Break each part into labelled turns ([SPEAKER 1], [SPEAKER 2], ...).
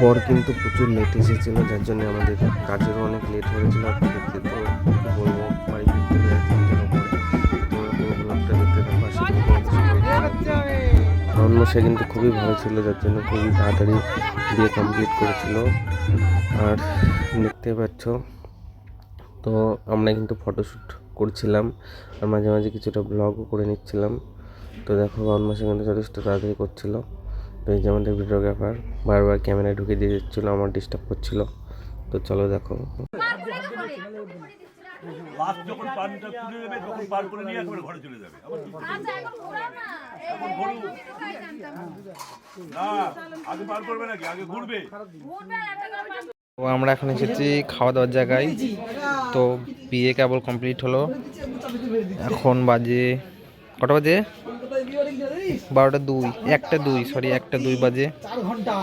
[SPEAKER 1] বর কিন্তু প্রচুর লেট এসেছিল, যার জন্য আমাদের কাজেরও অনেক লেট হয়েছিল তো। রনমশাই কিন্তু খুবই ভালো ছিল, যার জন্য খুবই তাড়াতাড়ি বিয়ে কমপ্লিট করেছিল। আর দেখতে পাচ্ছ, তো আমরা কিন্তু ফটোশ্যুট করছিলাম, আর মাঝে মাঝে কিছুটা ব্লগও করে নিচ্ছিলাম। তো দেখো রনমাসে কিন্তু যথেষ্ট তাড়াতাড়ি করছিল। তো এই যে আমাদের ভিডিওগ্রাফার বারবার ক্যামেরায় ঢুকে দিয়ে দিচ্ছিল আমার ডিস্টার্ব করছিল। তো চলো দেখো।
[SPEAKER 2] লাস্ট যখন পানটা তুলে দেবে তখন পার করে নিয়ে একেবারে ঘরে চলে যাবে। আবার কি?
[SPEAKER 3] আচ্ছা এখন না।
[SPEAKER 2] আগে পার করবে নাকি? আগে ঘুরবে?
[SPEAKER 4] তো আমরা এখন এসেছি খাওয়া দাওয়ার জায়গায়। তো বিয়ে কেবল কমপ্লিট হলো। এখন বাজে কটা বাজে? বারোটা দুই একটা দুই সরি একটা দুই বাজে।
[SPEAKER 5] ঘণ্টা।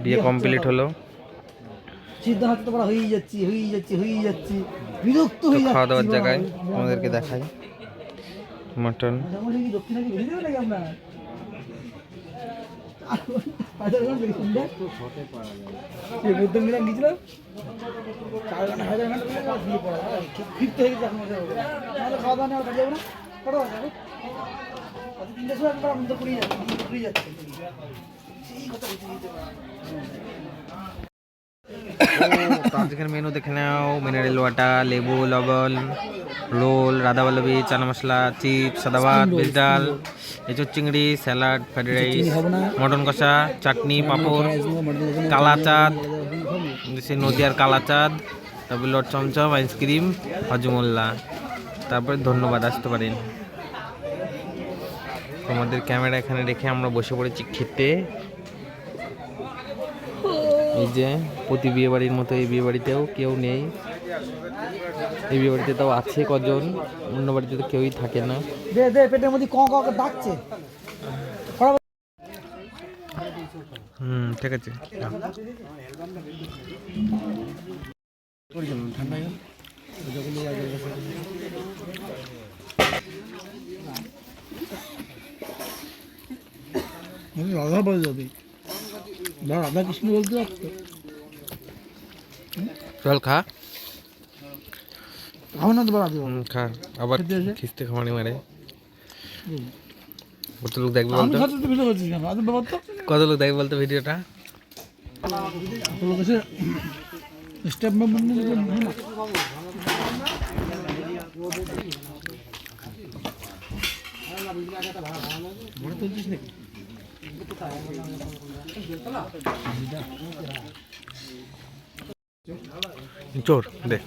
[SPEAKER 4] বিয়ে কমপ্লিট হলো। খাওয়া দাওয়ার। জায়গায় আমাদেরকে দেখাই। মটন।
[SPEAKER 5] খাওয়া দাওয়া একবার করেই যাচ্ছি করেই যাচ্ছি। সেই কথা বলতে দিতে
[SPEAKER 4] আজকের মেনু দেখে নাও। মিনারেল ওয়াটার লেবু লবণ রোল রাধাবল্লভী চানা মশলা চিপস সাদা ভাত ভেজ ডাল এঁচুর চিংড়ি স্যালাড ফ্রাইড রাইস মটন কষা চাটনি পাঁপড় কালা চাঁদ সে নদিয়ার কালা চাঁদ তারপর লট চমচম আইসক্রিম হজমোল্লা তারপরে ধন্যবাদ আসতে পারেন। তোমাদের ক্যামেরা এখানে রেখে আমরা বসে পড়েছি খেতে। এই যে প্রতি বিয়ে বাড়ির মতো এই বিয়ে বাড়িতেও কেউ নেই। এই বিয়ে বাড়িতে তাও আছে কজন অন্য বাড়িতে তো কেউই থাকে না।
[SPEAKER 5] দে দে পেটের মধ্যে ক ক ডাকছে।
[SPEAKER 4] হুম ঠিক আছে।
[SPEAKER 5] রাধা বলে যাবে। না রাধা কৃষ্ণ বলতে পারতো
[SPEAKER 4] চল খা।
[SPEAKER 5] আমার না তো রাধা
[SPEAKER 4] খা। আবার? খিস্তে খামারি মারে। কত লোক দেখবে
[SPEAKER 5] আমি
[SPEAKER 4] বলতো? কত লোক দেখবে বলতো ভিডিওটা?
[SPEAKER 5] তো লোক এসে স্টেপ মেম্বার নিয়ে না বড় তুলছিস নাকি
[SPEAKER 4] চোর দেখ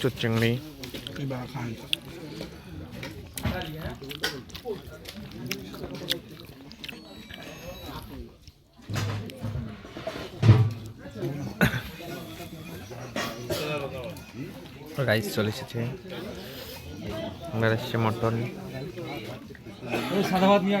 [SPEAKER 4] চোর চিংড়ি। রাইস চলে এসেছে। এবার মটন।
[SPEAKER 5] সাদা ভাত নিয়ে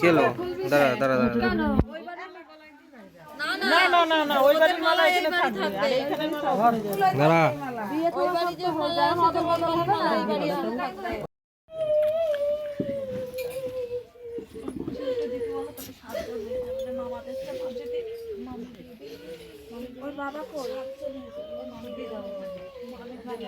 [SPEAKER 4] কেলো দাঁড়া দাঁড়া দাঁড়া।
[SPEAKER 3] না না না না ওই বাড়ির মালা এখানে থাকবে।
[SPEAKER 4] দাঁড়া।
[SPEAKER 3] ওই বাড়ি যে মালা হবে এই বাড়ি থাকবে বাবা কই? থেকে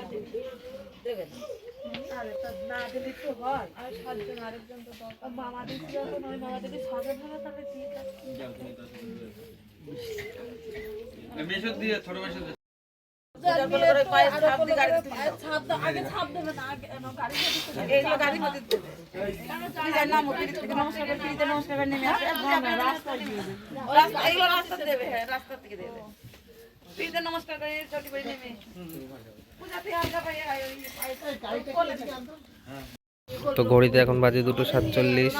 [SPEAKER 3] রাস্তা রাস্তা দেবে। রাস্তা থেকে দেবে। নমস্কার করে চটি করে নেমে
[SPEAKER 4] তো ঘড়িতে এখন বাজে দুটো সাতচল্লিশ।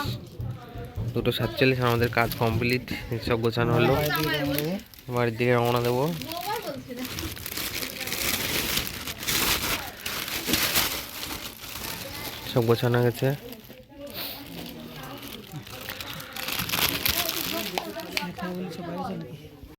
[SPEAKER 4] দুটো সাতচল্লিশ, আমাদের কাজ কমপ্লিট, সব গোছানো হলো। বাড়ির দিকে রওনা দেবো। সব গোছানো গেছে।